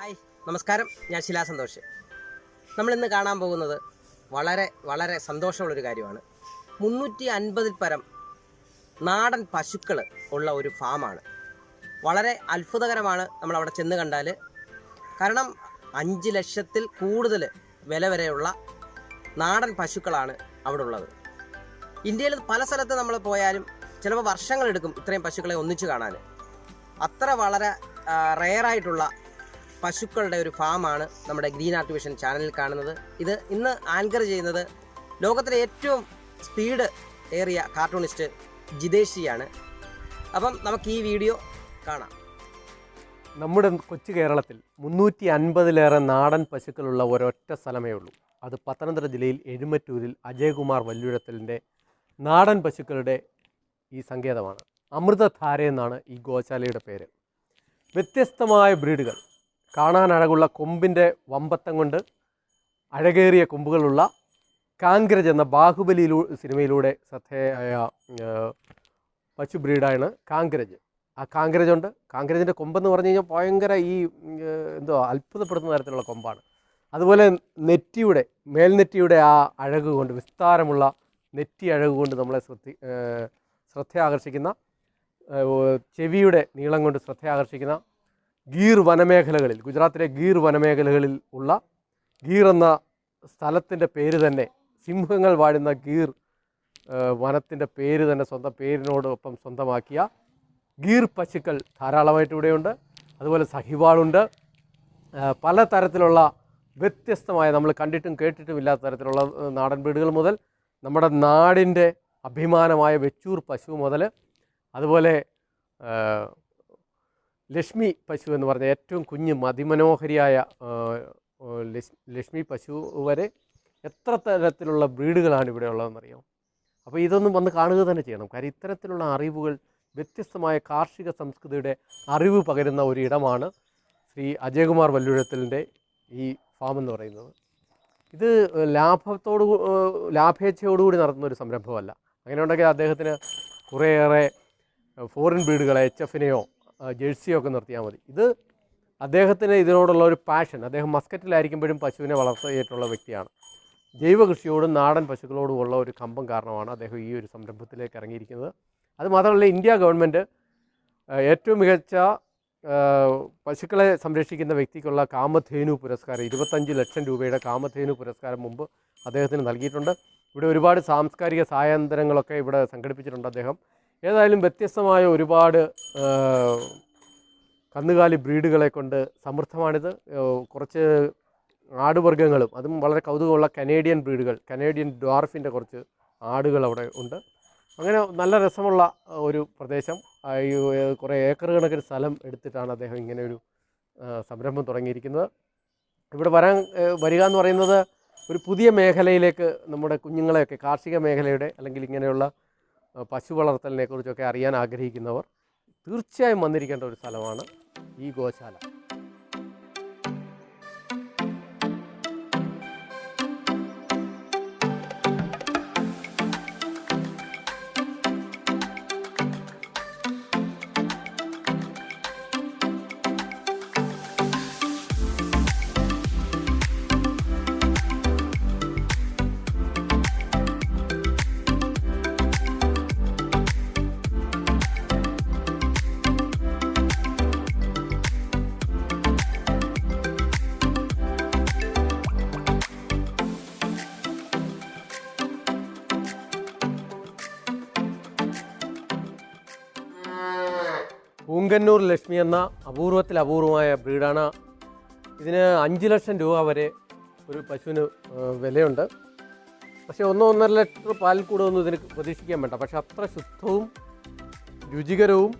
Hi നമസ്കാരം. ഞാൻ ശിലാ സന്തോഷ്. നമ്മളിന്ന് കാണാൻ പോകുന്നത് വളരെ വളരെ സന്തോഷമുള്ളൊരു കാര്യമാണ്. മുന്നൂറ്റി അൻപതിൽ പരം നാടൻ പശുക്കൾ ഉള്ള ഒരു ഫാമാണ്. വളരെ അത്ഭുതകരമാണ് നമ്മൾ അവിടെ ചെന്ന് കണ്ടാൽ കാരണം അഞ്ച് ലക്ഷത്തിൽ കൂടുതൽ വില വരെയുള്ള നാടൻ പശുക്കളാണ് അവിടെ ഉള്ളത്. ഇന്ത്യയിൽ പല സ്ഥലത്ത് നമ്മൾ പോയാലും ചിലപ്പോൾ വർഷങ്ങളെടുക്കും ഇത്രയും പശുക്കളെ ഒന്നിച്ചു കാണാൻ അത്ര വളരെ റെയറായിട്ടുള്ള പശുക്കളുടെ ഒരു ഫാമാണ് നമ്മുടെ ഗ്രീൻ ആർട്ടിഫിഷ്യൽ ചാനലിൽ കാണുന്നത്. ഇത് ഇന്ന് ആങ്കർ ചെയ്യുന്നത് ലോകത്തിലെ ഏറ്റവും സ്പീഡ് ഏറിയ കാർട്ടൂണിസ്റ്റ് ജിതേഷിയാണ്. അപ്പം നമുക്ക് ഈ വീഡിയോ കാണാം. നമ്മുടെ കൊച്ചു കേരളത്തിൽ മുന്നൂറ്റി അൻപതിലേറെ നാടൻ പശുക്കളുള്ള ഒരൊറ്റ സ്ഥലമേ ഉള്ളൂ. അത് പത്തനംതിട്ട ജില്ലയിൽ എഴുമറ്റൂരിൽ അജയകുമാർ വല്ലുഴത്തലിന്റെ നാടൻ പശുക്കളുടെ ഈ സങ്കേതമാണ്. അമൃതധാര എന്നാണ് ഈ ഗോശാലയുടെ പേര്. വ്യത്യസ്തമായ ബ്രീഡുകൾ. കാണാൻ അഴകുള്ള കൊമ്പിന്റെ വമ്പത്തം കൊണ്ട് അഴകേറിയ കൊമ്പുകളുള്ള കാൻഗ്രജ് എന്ന ബാഹുബലിയിലൂ സിനിമയിലൂടെ ശ്രദ്ധേയായ പശു ബ്രീഡാണ് കാങ്കരജ് ആ കാങ്ക്രജ് ഉണ്ട് കാങ്ക്രജിന്റെ കൊമ്പെന്ന് പറഞ്ഞു കഴിഞ്ഞാൽ ഭയങ്കര ഈ എന്തോ അത്ഭുതപ്പെടുത്തുന്ന തരത്തിലുള്ള കൊമ്പാണ്. അതുപോലെ നെറ്റിയുടെ മേൽനെറ്റിയുടെ ആ അഴക് കൊണ്ട് വിസ്താരമുള്ള നെറ്റി അഴക് കൊണ്ട് നമ്മളെ ശ്രദ്ധി ശ്രദ്ധയാകർഷിക്കുന്ന ചെവിയുടെ നീളം കൊണ്ട് ശ്രദ്ധ ആകർഷിക്കുന്ന ഗീർ വനമേഖലകളിൽ ഗുജറാത്തിലെ ഗീർ വനമേഖലകളിൽ ഉള്ള ഗീർ എന്ന സ്ഥലത്തിന്റെ പേര് തന്നെ സിംഹങ്ങൾ വാഴുന്ന ഗീർ വനത്തിന്റെ പേര് തന്നെ സ്വന്തം പേരിനോടൊപ്പം സ്വന്തമാക്കിയ ഗീർ പശുക്കൾ ധാരാളമായിട്ട് ഇവിടെയുണ്ട്. അതുപോലെ സഹിവാളുണ്ട്. പല തരത്തിലുള്ള വ്യത്യസ്തമായ നമ്മൾ കണ്ടിട്ടും കേട്ടിട്ടും ഇല്ലാത്ത തരത്തിലുള്ള നാടൻ വീടുകൾ മുതൽ നമ്മുടെ നാടിന്റെ അഭിമാനമായ വെച്ചൂർ പശു മുതൽ അതുപോലെ ലക്ഷ്മി പശു എന്ന് പറഞ്ഞ ഏറ്റവും കുഞ്ഞ് ലക്ഷ്- ലക്ഷ്മി പശു വരെ എത്ര തരത്തിലുള്ള ബ്രീഡുകളാണ് ഇവിടെ ഉള്ളതെന്നറിയാം? അപ്പോൾ ഇതൊന്നും വന്ന് കാണുക തന്നെ ചെയ്യണം. കാര്യം ഇത്തരത്തിലുള്ള അറിവുകൾ വ്യത്യസ്തമായ കാർഷിക സംസ്കൃതിയുടെ അറിവ് പകരുന്ന ഒരു ഇടമാണ് ശ്രീ അജയകുമാർ വല്ലുഴത്തലിന്റെ ഈ ഫാം എന്ന് പറയുന്നത്. ഇത് ലാഭത്തോടു ലാഭേച്ഛയോടുകൂടി നടത്തുന്ന ഒരു സംരംഭമല്ല. അങ്ങനെ ഉണ്ടെങ്കിൽ അദ്ദേഹത്തിന് കുറേയേറെ ഫോറിൻ ബ്രീഡുകളെ എച്ച് എഫിനെയോ ജേഴ്സിയോ ഒക്കെ നിർത്തിയാൽ മതി. ഇത് അദ്ദേഹത്തിന് ഇതിനോടുള്ള ഒരു പാഷൻ അദ്ദേഹം മസ്കറ്റിലായിരിക്കുമ്പോഴും പശുവിനെ വളർത്തിയിട്ടുള്ള വ്യക്തിയാണ്. ജൈവ കൃഷിയോടും നാടൻ പശുക്കളോടും ഉള്ള ഒരു കമ്പം കാരണമാണ് അദ്ദേഹം ഈ ഒരു സംരംഭത്തിലേക്ക് ഇറങ്ങിയിരിക്കുന്നത്. അതുമാത്രമല്ല ഇന്ത്യ ഗവൺമെന്റ് ഏറ്റവും മികച്ച പശുക്കളെ സംരക്ഷിക്കുന്ന വ്യക്തിക്കുള്ള കാമധേനു പുരസ്കാരം ഇരുപത്തഞ്ച് ലക്ഷം രൂപയുടെ കാമധേനു പുരസ്കാരം മുമ്പ് അദ്ദേഹത്തിന് നൽകിയിട്ടുണ്ട്. ഇവിടെ ഒരുപാട് സാംസ്കാരിക സായാന്തരങ്ങളൊക്കെ ഇവിടെ സംഘടിപ്പിച്ചിട്ടുണ്ട് അദ്ദേഹം. ഏതായാലും വ്യത്യസ്തമായ ഒരുപാട് കന്നുകാലി ബ്രീഡുകളെ കൊണ്ട് സമൃദ്ധമാണിത്. കുറച്ച് ആടുവർഗങ്ങളും അതും വളരെ കൗതുകമുള്ള കനേഡിയൻ ബ്രീഡുകൾ കനേഡിയൻ ഡ്വാർഫിന്റെ കുറച്ച് ആടുകൾ അവിടെ ഉണ്ട്. അങ്ങനെ നല്ല രസമുള്ള ഒരു പ്രദേശം. കുറേ ഏക്കർ കണക്കിന് സ്ഥലം എടുത്തിട്ടാണ് അദ്ദേഹം ഇങ്ങനെ ഒരു സംരംഭം തുടങ്ങിയിരിക്കുന്നത്. ഇവിടെ വരാൻ വരിക എന്ന് പറയുന്നത് ഒരു പുതിയ മേഖലയിലേക്ക് നമ്മുടെ കുഞ്ഞുങ്ങളെയൊക്കെ കാർഷിക മേഖലയുടെ അല്ലെങ്കിൽ ഇങ്ങനെയുള്ള പശു വളർത്തലിനെ കുറിച്ചൊക്കെ അറിയാൻ ആഗ്രഹിക്കുന്നവർ തീർച്ചയായും വന്നിരിക്കേണ്ട ഒരു സ്ഥലമാണ് ഈ ഗോശാല. പൂങ്കന്നൂർ ലക്ഷ്മി എന്ന അപൂർവത്തിൽ അപൂർവമായ ബ്രീഡാണ്. ഇതിന് അഞ്ച് ലക്ഷം രൂപ വരെ ഒരു പശുവിന് വിലയുണ്ട്. പക്ഷേ ഒന്നോ ഒന്നര ലിറ്റർ പാൽ കൂടുതലൊന്നും ഇതിന് പ്രതീക്ഷിക്കാൻ വേണ്ട പക്ഷേ അത്ര ശുദ്ധവും രുചികരവും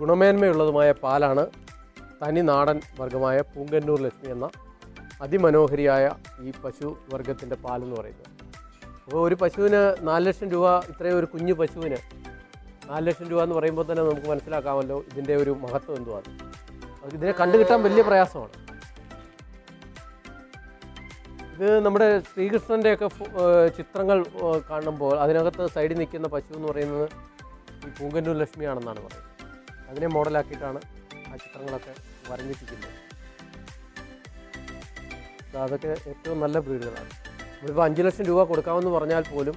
ഗുണമേന്മയുള്ളതുമായ പാലാണ് തനി നാടൻ വർഗമായ പൂങ്കന്നൂർ ലക്ഷ്മി എന്ന അതിമനോഹരിയായ ഈ പശു വർഗത്തിന്റെ പാലെന്ന് പറയുന്നത്. അപ്പോൾ ഒരു പശുവിന് നാല് ലക്ഷം രൂപ ഇത്രയും ഒരു കുഞ്ഞു പശുവിന് നാല് ലക്ഷം രൂപ എന്ന് പറയുമ്പോൾ തന്നെ നമുക്ക് മനസ്സിലാക്കാമല്ലോ ഇതിന്റെ ഒരു മഹത്വം എന്തുവാണ്. അത് ഇതിനെ കണ്ടു കിട്ടാൻ വലിയ പ്രയാസമാണ്. ഇത് നമ്മുടെ ശ്രീകൃഷ്ണന്റെയൊക്കെ ചിത്രങ്ങൾ കാണുമ്പോൾ അതിനകത്ത് സൈഡിൽ നിൽക്കുന്ന പശു എന്ന് പറയുന്നത് ഈ പൂങ്കന്നൂർ ലക്ഷ്മിയാണെന്നാണ് പറയുന്നത്. അതിനെ മോഡലാക്കിയിട്ടാണ് ആ ചിത്രങ്ങളൊക്കെ വരഞ്ഞിട്ടിരിക്കുന്നത് അതൊക്കെ ഏറ്റവും നല്ല ബ്രീഡുകളാണ്. നമ്മളിപ്പോൾ അഞ്ച് ലക്ഷം രൂപ കൊടുക്കാമെന്ന് പറഞ്ഞാൽ പോലും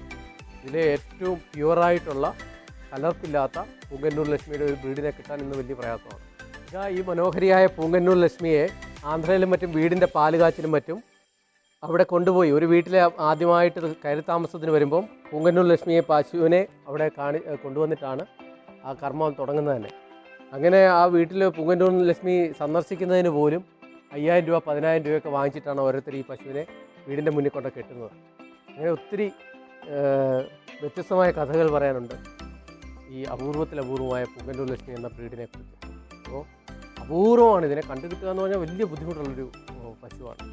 ഇതിലെ ഏറ്റവും പ്യുവറായിട്ടുള്ള കലർപ്പില്ലാത്ത പൂങ്കന്നൂർ ലക്ഷ്മിയുടെ ഒരു ബ്രീഡിനെ കിട്ടാൻ ഇന്ന് വലിയ പ്രയാസമാണ്. ഇതാ ഈ മനോഹരിയായ പൂങ്കന്നൂർ ലക്ഷ്മിയെ ആന്ധ്രയിലും മറ്റും വീടിന്റെ പാലുകാച്ചിലും മറ്റും അവിടെ കൊണ്ടുപോയി. ഒരു വീട്ടിലെ ആദ്യമായിട്ട് കയറി താമസത്തിന് വരുമ്പം പൂങ്കന്നൂർ ലക്ഷ്മിയെ പശുവിനെ അവിടെ കാണി കൊണ്ടുവന്നിട്ടാണ് ആ കർമ്മം തുടങ്ങുന്നത് തന്നെ. അങ്ങനെ ആ വീട്ടിൽ പൂങ്കന്നൂർ ലക്ഷ്മി സന്ദർശിക്കുന്നതിന് പോലും അയ്യായിരം രൂപ പതിനായിരം രൂപയൊക്കെ വാങ്ങിച്ചിട്ടാണ് ഓരോരുത്തർ ഈ പശുവിനെ വീടിന്റെ മുന്നിൽ കൊണ്ട് കെട്ടുന്നത്. അങ്ങനെ ഒത്തിരി വ്യത്യസ്തമായ കഥകൾ പറയാനുണ്ട്. ഈ അപൂർവത്തിൽ അപൂർവമായ പൂങ്കന്നൂർ ലക്ഷ്മി എന്ന ബ്രീഡിനെ കുറിച്ച്. അപ്പോൾ അപൂർവമാണ് ഇതിനെ കണ്ടെടുക്കുക എന്ന് പറഞ്ഞാൽ വലിയ ബുദ്ധിമുട്ടുള്ളൊരു പശുവാണ്.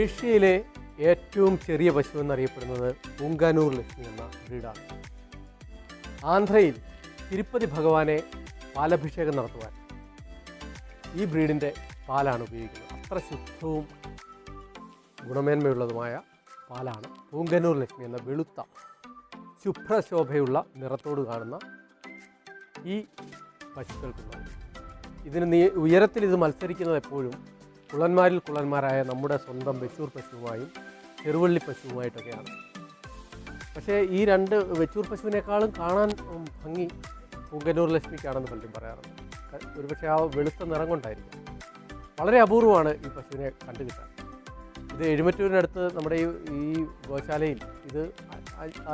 ഏഷ്യയിലെ ഏറ്റവും ചെറിയ പശു എന്നറിയപ്പെടുന്നത് പൂങ്കാനൂർ ലക്ഷ്മി എന്ന ബ്രീഡാണ്. ആന്ധ്രയിൽ തിരുപ്പതി ഭഗവാനെ പാലഭിഷേകം നടത്തുവാൻ ഈ ബ്രീഡിന്റെ പാലാണ് ഉപയോഗിക്കുന്നത്. അത്ര ശുദ്ധവും ഗുണമേന്മയുള്ളതുമായ പാലാണ് പൂങ്കനൂർ ലക്ഷ്മി എന്ന വെളുത്ത ശുഭ്രശോഭയുള്ള നിറത്തോട് കാണുന്ന ഈ പശുക്കൾക്കുള്ളത് ഇതിന് നീ ഉയരത്തിൽ ഇത് മത്സരിക്കുന്നത് എപ്പോഴും കുളന്മാരിൽ കുളന്മാരായ നമ്മുടെ സ്വന്തം വെച്ചൂർ പശുവുമായും ചെറുവള്ളി പശുവുമായിട്ടൊക്കെയാണ്. പക്ഷേ ഈ രണ്ട് വെച്ചൂർ പശുവിനേക്കാളും കാണാൻ ഭംഗി പൂങ്കന്നൂർ ലക്ഷ്മിക്കാണെന്ന് പലരും പറയാറുണ്ട്. ഒരുപക്ഷെ ആ വെളുത്ത നിറം കൊണ്ടായിരിക്കും വളരെ അപൂർവമാണ് ഈ പശുവിനെ കണ്ടുകിട്ടാൻ. ഇത് എഴുമറ്റൂരിനടുത്ത് നമ്മുടെ ഈ ഈ ഗോശാലയിൽ ഇത്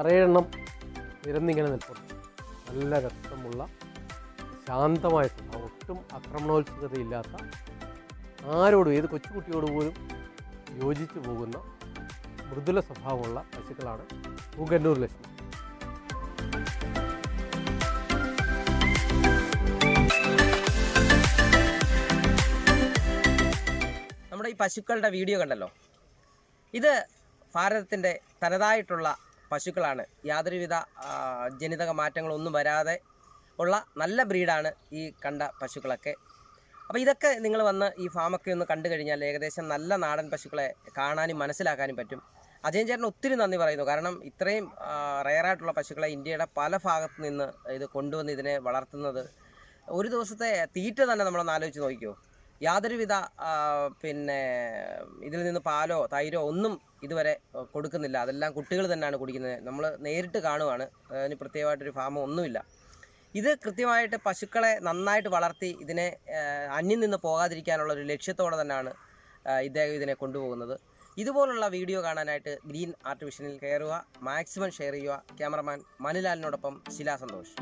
അറേഴെണ്ണം നിരന്നിങ്ങനെ നിൽപ്പുണ്ട്. നല്ല രക്തമുള്ള ശാന്തമായ ഒട്ടും ആക്രമണോത്സുകതയില്ലാത്ത ആരോടും ഏത് കൊച്ചുകുട്ടിയോട് പോലും യോജിച്ചു പോകുന്ന മൃദുല സ്വഭാവമുള്ള പശുക്കളാണ് പൂങ്കന്നൂർ ലക്ഷ്മി. പശുക്കളുടെ വീഡിയോ കണ്ടല്ലോ? ഇത് ഭാരതത്തിന്റെ തനതായിട്ടുള്ള പശുക്കളാണ്. യാതൊരുവിധ ജനിതക മാറ്റങ്ങളൊന്നും വരാതെ ഉള്ള നല്ല ബ്രീഡാണ് ഈ കണ്ട പശുക്കളൊക്കെ. അപ്പോൾ ഇതൊക്കെ നിങ്ങൾ വന്ന് ഈ ഫാമൊക്കെ ഒന്ന് കണ്ടു കഴിഞ്ഞാൽ ഏകദേശം നല്ല നാടൻ പശുക്കളെ കാണാനും മനസ്സിലാക്കാനും പറ്റും. അജയൻ ചേട്ടൻ ഒത്തിരി നന്ദി പറയുന്നു. കാരണം ഇത്രയും റയറായിട്ടുള്ള പശുക്കളെ ഇന്ത്യയുടെ പല ഭാഗത്ത് നിന്ന് ഇത് കൊണ്ടുവന്ന് ഇതിനെ വളർത്തുന്നത് ഒരു ദിവസത്തെ തീറ്റ തന്നെ നമ്മളൊന്ന് ആലോചിച്ച് നോക്കിക്കോ. യാതൊരുവിധ പിന്നെ ഇതിൽ നിന്ന് പാലോ തൈരോ ഒന്നും ഇതുവരെ കൊടുക്കുന്നില്ല. അതെല്ലാം കുട്ടികൾ തന്നെയാണ് കുടിക്കുന്നത്. നമ്മൾ നേരിട്ട് കാണുവാണ്. അതിന് പ്രത്യേകമായിട്ടൊരു ഫാമോ ഒന്നുമില്ല. ഇത് കൃത്യമായിട്ട് പശുക്കളെ നന്നായിട്ട് വളർത്തി ഇതിനെ അന്യം നിന്ന് പോകാതിരിക്കാനുള്ള ഒരു ലക്ഷ്യത്തോടെ തന്നെയാണ് ഇദ്ദേഹം ഇതിനെ കൊണ്ടുപോകുന്നത്. ഇതുപോലുള്ള വീഡിയോ കാണാനായിട്ട് ഗ്രീൻ ആർട്ടിഫിഷ്യനിൽ കയറുക മാക്സിമം ഷെയർ ചെയ്യുക. ക്യാമറമാൻ മണിലാലിനോടൊപ്പം ശിലാ സന്തോഷ്.